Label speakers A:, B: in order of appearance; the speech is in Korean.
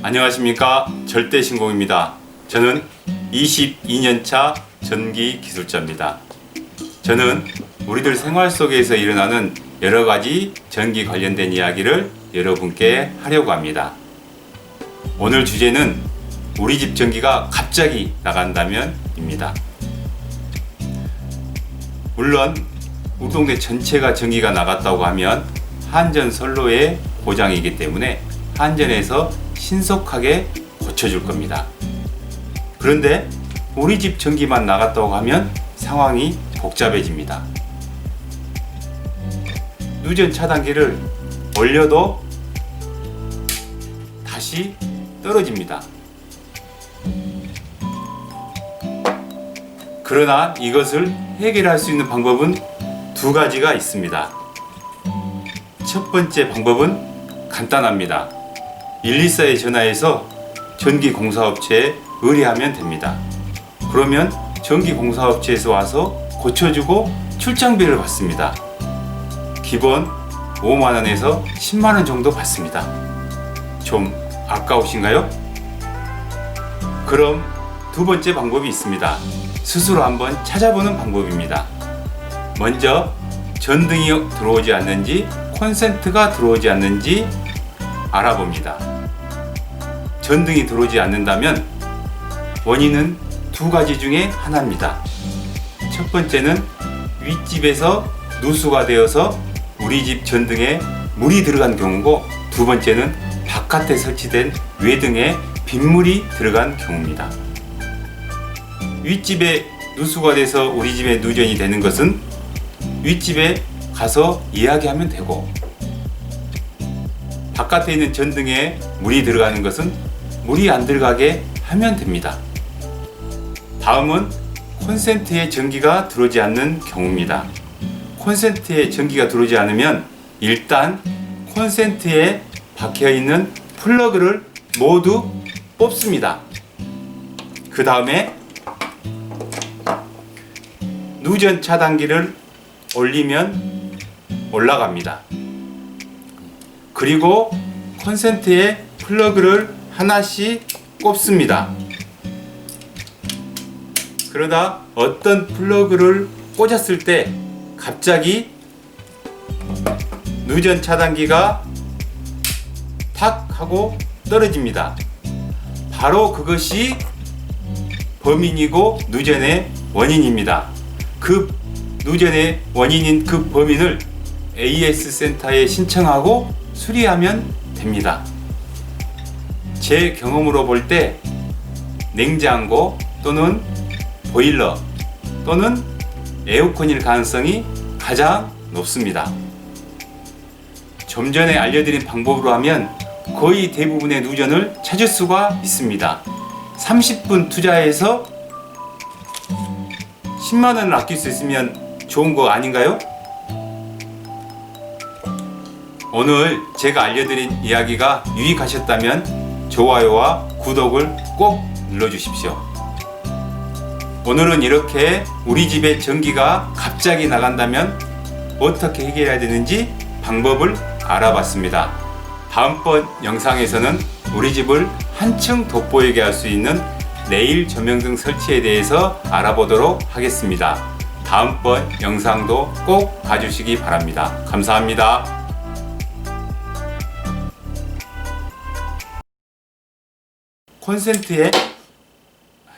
A: 안녕하십니까 절대신공입니다. 저는 22년차 전기 기술자입니다. 저는 우리들 생활 속에서 일어나는 여러 가지 전기 관련된 이야기를 여러분께 하려고 합니다. 오늘 주제는 우리 집 전기가 갑자기 나간다면입니다. 물론 우리 동네 전체가 전기가 나갔다고 하면 한전 선로의 고장이기 때문에 한전에서 신속하게 고쳐줄 겁니다. 그런데 우리 집 전기만 나갔다고 하면 상황이 복잡해집니다. 누전 차단기를 올려도 다시 떨어집니다. 그러나 이것을 해결할 수 있는 방법은 두 가지가 있습니다. 첫 번째 방법은 간단합니다. 124에 전화해서 전기공사업체에 의뢰하면 됩니다. 그러면 전기공사업체에서 와서 고쳐주고 출장비를 받습니다. 기본 5만원에서 10만원 정도 받습니다. 좀 아까우신가요? 그럼 두 번째 방법이 있습니다. 스스로 한번 찾아보는 방법입니다. 먼저 전등이 들어오지 않는지 콘센트가 들어오지 않는지 알아봅니다. 전등이 들어오지 않는다면 원인은 두 가지 중에 하나입니다. 첫 번째는 윗집에서 누수가 되어서 우리 집 전등에 물이 들어간 경우고 두 번째는 바깥에 설치된 외등에 빗물이 들어간 경우입니다. 윗집에 누수가 돼서 우리 집에 누전이 되는 것은 윗집에 가서 이야기하면 되고 바깥에 있는 전등에 물이 들어가는 것은 물이 안 들어가게 하면 됩니다. 다음은 콘센트에 전기가 들어오지 않는 경우입니다. 콘센트에 전기가 들어오지 않으면 일단 콘센트에 박혀 있는 플러그를 모두 뽑습니다. 그 다음에 누전 차단기를 올리면 올라갑니다. 그리고 콘센트에 플러그를 하나씩 꼽습니다. 그러다 어떤 플러그를 꽂았을 때 갑자기 누전 차단기가 탁 하고 떨어집니다. 바로 그것이 범인이고 누전의 원인입니다. 그 누전의 원인인 그 범인을 AS 센터에 신청하고 수리하면 됩니다. 제 경험으로 볼 때 냉장고 또는 보일러 또는 에어컨일 가능성이 가장 높습니다. 좀 전에 알려드린 방법으로 하면 거의 대부분의 누전을 찾을 수가 있습니다. 30분 투자해서 10만 원을 아낄 수 있으면 좋은 거 아닌가요? 오늘 제가 알려드린 이야기가 유익하셨다면 좋아요와 구독을 꼭 눌러주십시오. 오늘은 이렇게 우리 집에 전기가 갑자기 나간다면 어떻게 해결해야 되는지 방법을 알아봤습니다. 다음번 영상에서는 우리 집을 한층 돋보이게 할 수 있는 내일 조명등 설치에 대해서 알아보도록 하겠습니다. 다음번 영상도 꼭 봐주시기 바랍니다. 감사합니다. 콘센트에